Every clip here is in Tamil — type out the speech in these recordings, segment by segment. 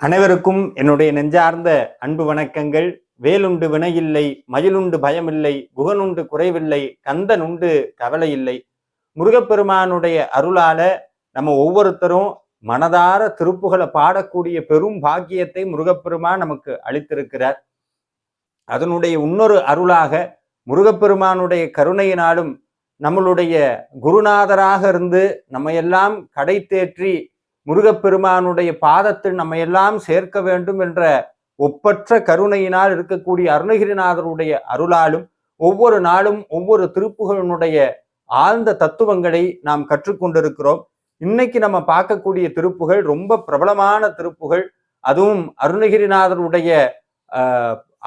அனைவருக்கும் என்னுடைய நெஞ்சார்ந்த அன்பு வணக்கங்கள். வேலுண்டு வினையில்லை மயிலுண்டு பயமில்லை குகனுண்டு குறைவில்லை கந்தன் உண்டு கவலை இல்லை முருகப்பெருமானுடைய அருளால நம்ம ஒவ்வொருத்தரும் மனதார திருப்புகளை பாடக்கூடிய பெரும் பாக்கியத்தை முருகப்பெருமான் நமக்கு அளித்திருக்கிறார். அதனுடைய இன்னொரு அருளாக முருகப்பெருமானுடைய கருணையினாலும் நம்மளுடைய குருநாதராக இருந்து நம்ம எல்லாம் கடை தேற்றி முருகப்பெருமானுடைய பாதத்தில் நம்ம எல்லாம் சேர்க்க வேண்டும் என்ற ஒப்பற்ற கருணையினால் இருக்கக்கூடிய அருணகிரிநாதருடைய அருளாலும் ஒவ்வொரு நாளும் ஒவ்வொரு திருப்புகளினுடைய ஆழ்ந்த தத்துவங்களை நாம் கற்றுக்கொண்டிருக்கிறோம். இன்னைக்கு நம்ம பார்க்கக்கூடிய திருப்புகள் ரொம்ப பிரபலமான திருப்புகள். அதுவும் அருணகிரிநாதருடைய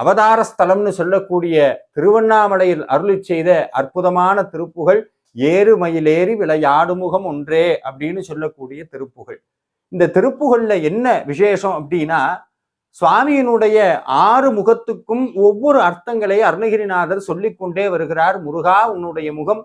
அவதார ஸ்தலம்னு சொல்லக்கூடிய திருவண்ணாமலையில் அருளி செய்த அற்புதமான திருப்புகள். ஏறு மயிலேறி விளையாடுமுகம் ஒன்றே அப்படின்னு சொல்லக்கூடிய திருப்புகள். இந்த திருப்புகள்ல என்ன விசேஷம் அப்படின்னா சுவாமியினுடைய ஆறு முகத்துக்கும் ஒவ்வொரு அர்த்தங்களை அருணகிரிநாதர் சொல்லிக்கொண்டே வருகிறார். முருகா உன்னுடைய முகம்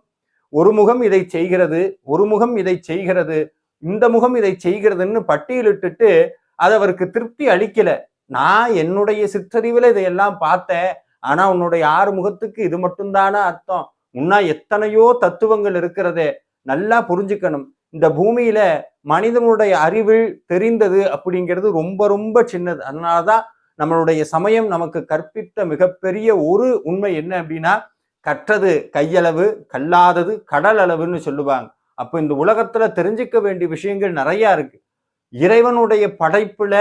ஒரு முகம் இதை செய்கிறது ஒரு முகம் இதை செய்கிறது இந்த முகம் இதை செய்கிறதுன்னு பட்டியலிட்டுட்டு அது அவருக்கு திருப்தி அளிக்கல. நான் என்னுடைய சிற்றறிவில் இதையெல்லாம் பார்த்தேன் ஆனா உன்னுடைய ஆறு முகத்துக்கு இது மட்டும்தானா அர்த்தம்? முன்னா எத்தனையோ தத்துவங்கள் இருக்கிறதே நல்லா புரிஞ்சுக்கணும். இந்த பூமியில மனிதனுடைய அறிவில் தெரிந்தது அப்படிங்கிறது ரொம்ப ரொம்ப சின்னது. அதனாலதான் நம்மளுடைய சமயம் நமக்கு கற்பித்த மிகப்பெரிய ஒரு உண்மை என்ன அப்படின்னா கற்றது கையளவு கல்லாதது கடல் அளவுன்னு சொல்லுவாங்க. அப்போ இந்த உலகத்துல தெரிஞ்சுக்க வேண்டிய விஷயங்கள் நிறைய இருக்கு. இறைவனுடைய படைப்புல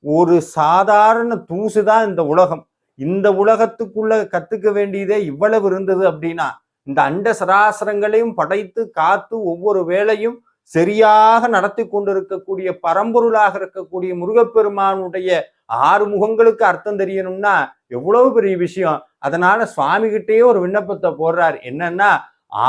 ஒரு சாதாரண தூசு தான் இந்த உலகம். இந்த உலகத்துக்குள்ள கத்துக்க வேண்டியதே இவ்வளவு இருந்தது அப்படின்னா இந்த அண்ட சராசரங்களையும் படைத்து காத்து ஒவ்வொரு வேளையும் சரியாக நடத்தி கொண்டிருக்கக்கூடிய பரம்பொருளாக இருக்கக்கூடிய முருகப்பெருமானுடைய ஆறு முகங்களுக்கு அர்த்தம் தெரியணும்னா எவ்வளவு பெரிய விஷயம். அதனால சுவாமி கிட்டேயே ஒரு விண்ணப்பத்தை போடுறார். என்னன்னா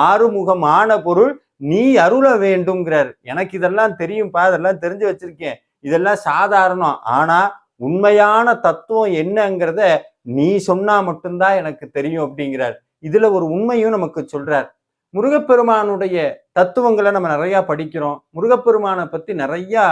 ஆறுமுகமான பொருள் நீ அருள வேண்டும்ங்கிறார். எனக்கு இதெல்லாம் தெரியும்பா இதெல்லாம் தெரிஞ்சு வச்சிருக்கேன். இதெல்லாம் சாதாரணம். ஆனா உண்மையான தத்துவம் என்னங்கிறத நீ சொன்னா மட்டும்தான் எனக்கு தெரியும் அப்படிங்கிறார். இதுல ஒரு உண்மையும் நமக்கு சொல்றார். முருகப்பெருமானுடைய தத்துவங்களை நம்ம நிறைய படிக்கிறோம். முருகப்பெருமானை பத்தி நிறைய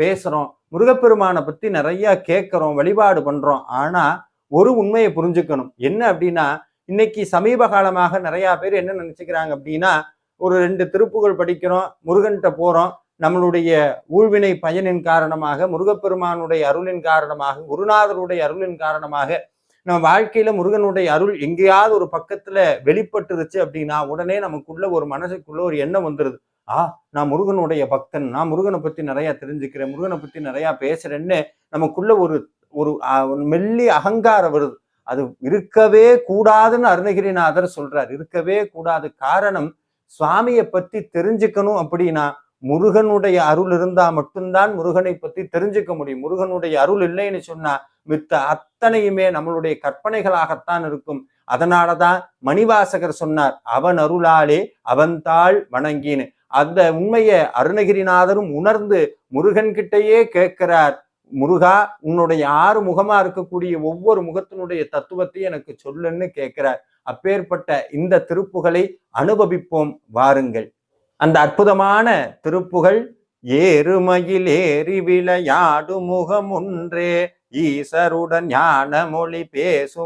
பேசுறோம். முருகப்பெருமானை பத்தி நிறைய கேட்கிறோம் வழிபாடு பண்றோம். ஆனா ஒரு உண்மையை புரிஞ்சுக்கணும். என்ன அப்படின்னா இன்னைக்கு சமீப காலமாக நிறைய பேர் என்ன நினைச்சுக்கிறாங்க அப்படின்னா ஒரு ரெண்டு திருப்புகள் படிக்கிறோம் முருகன்கிட்ட போறோம். நம்மளுடைய ஊழ்வினை பயனின் காரணமாக முருகப்பெருமானுடைய அருளின் காரணமாக குருநாதருடைய அருளின் காரணமாக நம்ம வாழ்க்கையில முருகனுடைய அருள் எங்கேயாவது ஒரு பக்கத்துல வெளிப்பட்டுருச்சு அப்படின்னா உடனே நமக்குள்ள ஒரு மனசுக்குள்ள ஒரு எண்ணம் வந்துருது. ஆ நான் முருகனுடைய பக்தன். நான் முருகனை பத்தி நிறைய தெரிஞ்சுக்கிறேன் முருகனை பத்தி நிறைய பேசுறேன்னு நமக்குள்ள ஒரு ஒரு மெல்லி அகங்காரம் வருது. அது இருக்கவே கூடாதுன்னு அருணகிரிநாதர் சொல்றார். இருக்கவே கூடாது. காரணம் சுவாமியை பத்தி தெரிஞ்சுக்கணும் அப்படின்னா முருகனுடைய அருள் இருந்தா மட்டும்தான் முருகனை பத்தி தெரிஞ்சுக்க முடியும். முருகனுடைய அருள் இல்லைன்னு சொன்னா மித்த அத்தனையுமே நம்மளுடைய கற்பனைகளாகத்தான் இருக்கும். அதனாலதான் மணிவாசகர் சொன்னார் அவன் அருளாலே அவன்தாள் வணங்கின்னு அந்த உண்மையை அருணகிரிநாதரும் உணர்ந்து முருகன் கிட்டயே கேட்கிறார் முருகா உன்னுடைய ஆறு முகமா இருக்கக்கூடிய ஒவ்வொரு முகத்தினுடைய தத்துவத்தையும் எனக்கு சொல்லுன்னு கேட்கிறார். அப்பேற்பட்ட இந்த திருப்புகளை அனுபவிப்போம் வாருங்கள். அந்த அற்புதமான திருப்புகள் ஏறுமையில் ஏறி விளையாடு முகம் ஒன்றே ஈசருடன் ஞான மொழி பேசு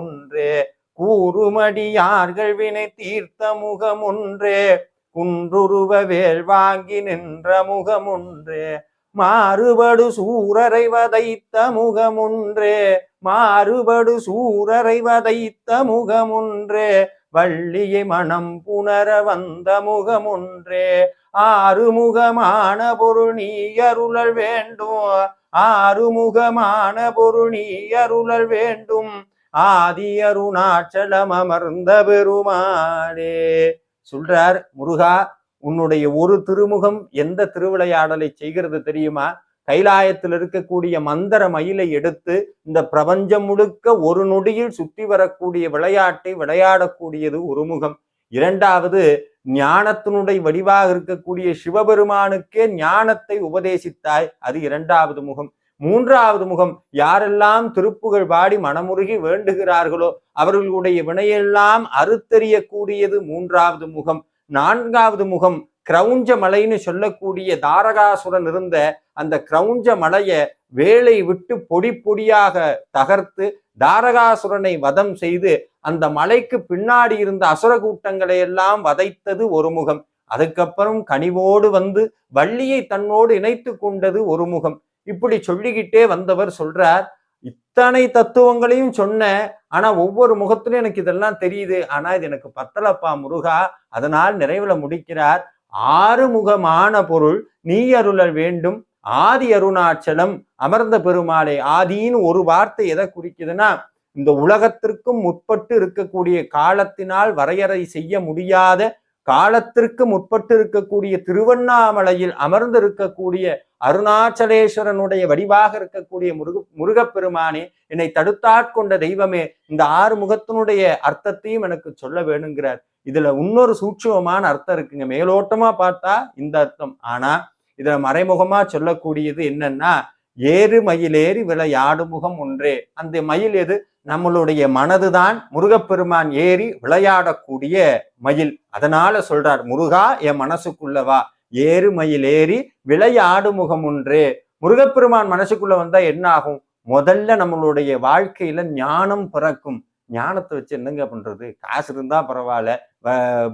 ஒன்றே கூறுமடியார்கள் வினை தீர்த்த முகம் ஒன்றே குன்றுருவ வேல் வாங்கி நின்ற முகம் ஒன்றே மாறுபடு சூரரை வதைத்த முகமுன்றே மாறுபடு சூரரை வதைத்த முகமுன்றே வள்ளியை மனம் புணர வந்த முகமுன்றே ஆறுமுகமான பொருள் நீ அருளல் வேண்டும். ஆறுமுகமான பொருணி அருளல் வேண்டும். ஆதி அருணாச்சலம் அமர்ந்த பெருமாளே. சொல்றார் முருகா உன்னுடைய ஒரு திருமுகம் எந்த திருவிளையாடலை செய்கிறது தெரியுமா? கைலாயத்தில் இருக்கக்கூடிய மந்திர மயிலை எடுத்து இந்த பிரபஞ்சம் முழுக்க ஒரு நொடியில் சுற்றி வரக்கூடிய விளையாட்டை விளையாடக்கூடியது ஒரு முகம். இரண்டாவது ஞானத்தினுடைய வடிவாக இருக்கக்கூடிய சிவபெருமானுக்கே ஞானத்தை உபதேசித்தாய். அது இரண்டாவது முகம். மூன்றாவது முகம் யாரெல்லாம் திருப்புகள் பாடி மனமுருகி வேண்டுகிறார்களோ அவர்களுடைய வினையெல்லாம் அறுத்தறியக்கூடியது மூன்றாவது முகம். நான்காவது முகம் கிரௌஞ்ச மலைன்னு சொல்லக்கூடிய தாரகாசுரன் இருந்த அந்த கிரௌஞ்ச மலையை வேலை விட்டு பொடி பொடியாக தகர்த்து தாரகாசுரனை வதம் செய்து அந்த மலைக்கு பின்னாடி இருந்த அசுர கூட்டங்களை எல்லாம் வதைத்தது ஒரு முகம் அதுக்கப்புறம் கனிவோடு வந்து வள்ளியை தன்னோடு இணைத்து கொண்டது ஒரு முகம் இப்படி சொல்லிக்கிட்டே வந்தவர் சொல்றார் இத்தனை தத்துவங்களையும் சொன்னேன் ஆனா ஒவ்வொரு முகத்திலும் எனக்கு இதெல்லாம் தெரியுது. ஆனா இது எனக்கு பத்தலப்பா முருகா அதனால் நிறைவுல முடிக்கிறார். ஆறுமுகமான பொருள் நீ அருளர் வேண்டும். ஆதி அருணாச்சலம் அமர்ந்த பெருமாளே ஆதின்னு ஒரு வார்த்தை எதை குறிக்குதுன்னா இந்த உலகத்திற்கும் முற்பட்டு இருக்கக்கூடிய காலத்தினால் வரையறை செய்ய முடியாத காலத்திற்கு முற்பட்டு இருக்கக்கூடிய திருவண்ணாமலையில் அமர்ந்து இருக்கக்கூடிய அருணாச்சலேஸ்வரனுடைய வடிவாக இருக்கக்கூடிய முருக முருகப்பெருமானே என்னை தடுத்தாட்கொண்ட தெய்வமே இந்த ஆறு முகத்தினுடைய அர்த்தத்தையும் எனக்கு சொல்ல வேணுங்கிறார். இதுல இன்னொரு சூட்சுமமான அர்த்தம் இருக்குங்க. மேலோட்டமா பார்த்தா இந்த அர்த்தம். ஆனா இதுல மறைமுகமா சொல்லக்கூடியது என்னன்னா ஏறு மயிலேறி விளையாடு முகம் ஒன்றே. அந்த மயில் எது? நம்மளுடைய மனதுதான் முருகப்பெருமான் ஏறி விளையாடக்கூடிய மயில். அதனால சொல்றார் முருகா என் மனசுக்குள்ளவா ஏறு மயில் ஏறி விளையாடு முகம் ஒன்றே. முருகப்பெருமான் மனசுக்குள்ள வந்தா என்ன ஆகும் முதல்ல நம்மளுடைய வாழ்க்கையில ஞானம் பிறக்கும். ஞானத்தை வச்சு என்னங்க பண்றது? காசு இருந்தா பரவாயில்ல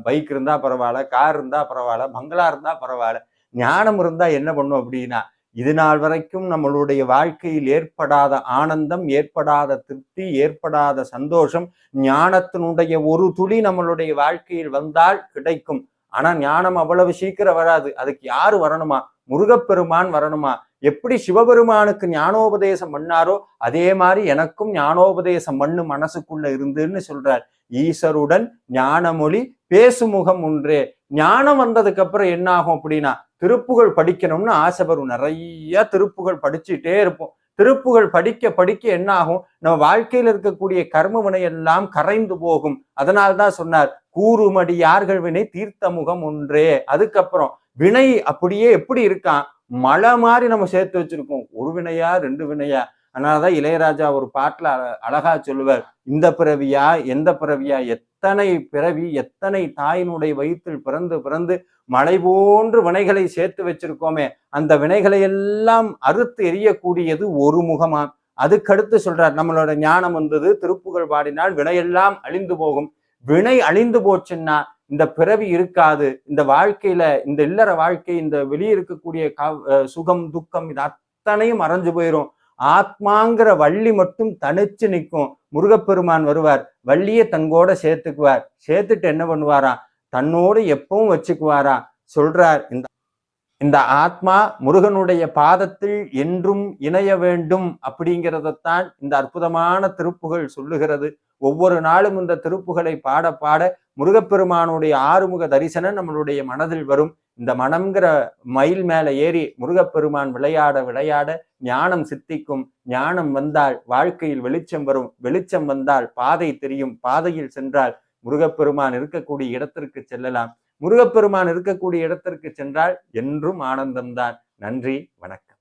பைக் இருந்தா பரவாயில்ல கார் இருந்தா பரவாயில்ல பங்களா இருந்தா பரவாயில்ல. ஞானம் இருந்தா என்ன பண்ணும் அப்படின்னா இது நாள் வரைக்கும் நம்மளுடைய வாழ்க்கையில் ஏற்படாத ஆனந்தம் ஏற்படாத திருப்தி ஏற்படாத சந்தோஷம் ஞானத்தினுடைய ஒரு துளி நம்மளுடைய வாழ்க்கையில் வந்தால் கிடைக்கும். ஆனா ஞானம் அவ்வளவு சீக்கிரம் வராது. அதுக்கு யாரு வரணுமா? முருகப்பெருமான் வரணுமா? எப்படி சிவபெருமானுக்கு ஞானோபதேசம் பண்ணாரோ அதே மாதிரி எனக்கும் ஞானோபதேசம் பண்ணு மனசுக்குள்ள இருந்துன்னு சொல்றார். ஈஸ்வருடன் ஞானமொழி பேசுமுகம் ஒன்றே. ஞானம் வந்ததுக்கு அப்புறம் என்ன ஆகும் அப்படின்னா திருப்புகள் படிக்கணும்னு ஆசை வரும். நிறைய திருப்புகள் படிச்சுட்டே இருப்போம். திருப்புகள் படிக்க படிக்க என்ன ஆகும் நம்ம வாழ்க்கையில் இருக்கக்கூடிய கர்ம வினை எல்லாம் கரைந்து போகும். அதனால்தான் சொன்னார் கூறுமடி யார்கள் வினை தீர்த்த முகம் ஒன்றே. அதுக்கப்புறம் வினை அப்படியே எப்படி இருக்கான்? மழை மாதிரி நம்ம சேர்த்து வச்சிருக்கோம். ஒரு வினையா ரெண்டு வினையா? அதனாலதான் இளையராஜா ஒரு பாட்டுல அழகா சொல்லுவார் இந்த பிறவியா எந்த பிறவியா எத்தனை பிறவி எத்தனை தாயினுடைய வயிற்றில் பிறந்து பிறந்து மலை போன்று வினைகளை சேர்த்து வச்சிருக்கோமே அந்த வினைகளை எல்லாம் அறுத்து எரியக்கூடியது ஒரு முகமா? அதுக்கடுத்து சொல்றார் நம்மளோட ஞானம் வந்தது திருப்புகள் பாடினால் வினையெல்லாம் அழிந்து போகும். வினை அழிந்து போச்சுன்னா இந்த பிறவி இருக்காது. இந்த வாழ்க்கையில இந்த இல்லற வாழ்க்கை இந்த வெளியே இருக்கக்கூடிய சுகம் துக்கம் இது அத்தனையும் மறைஞ்சு போயிடும் ஆத்மாங்கிற வள்ளி மட்டும் தனிச்சு நிற்கும். முருகப்பெருமான் வருவார். வள்ளியை தங்கோட சேர்த்துக்குவார். சேர்த்துட்டு என்ன பண்ணுவாராம்? தன்னோடு எப்பவும் வச்சுக்குவாரா சொல்றார் இந்த இந்த ஆத்மா முருகனுடைய பாதத்தில் என்றும் இணைய வேண்டும் அப்படிங்கிறதத்தான் இந்த அற்புதமான திருப்புகள் சொல்லுகிறது. ஒவ்வொரு நாளும் இந்த திருப்புகளை பாட பாட முருகப்பெருமானுடைய ஆறுமுக தரிசனம் நம்மளுடைய மனதில் வரும். இந்த மனம்ங்கிற மயில் மேல ஏறி முருகப்பெருமான் விளையாட விளையாட ஞானம் சித்திக்கும் ஞானம் வந்தால் வாழ்க்கையில் வெளிச்சம் வரும் வெளிச்சம் வந்தால் பாதை தெரியும் பாதையில் சென்றால் முருகப்பெருமான் இருக்கக்கூடிய இடத்திற்கு செல்லலாம். முருகப்பெருமான் இருக்கக்கூடிய இடத்திற்கு சென்றால் என்றும் ஆனந்தம்தான். நன்றி வணக்கம்.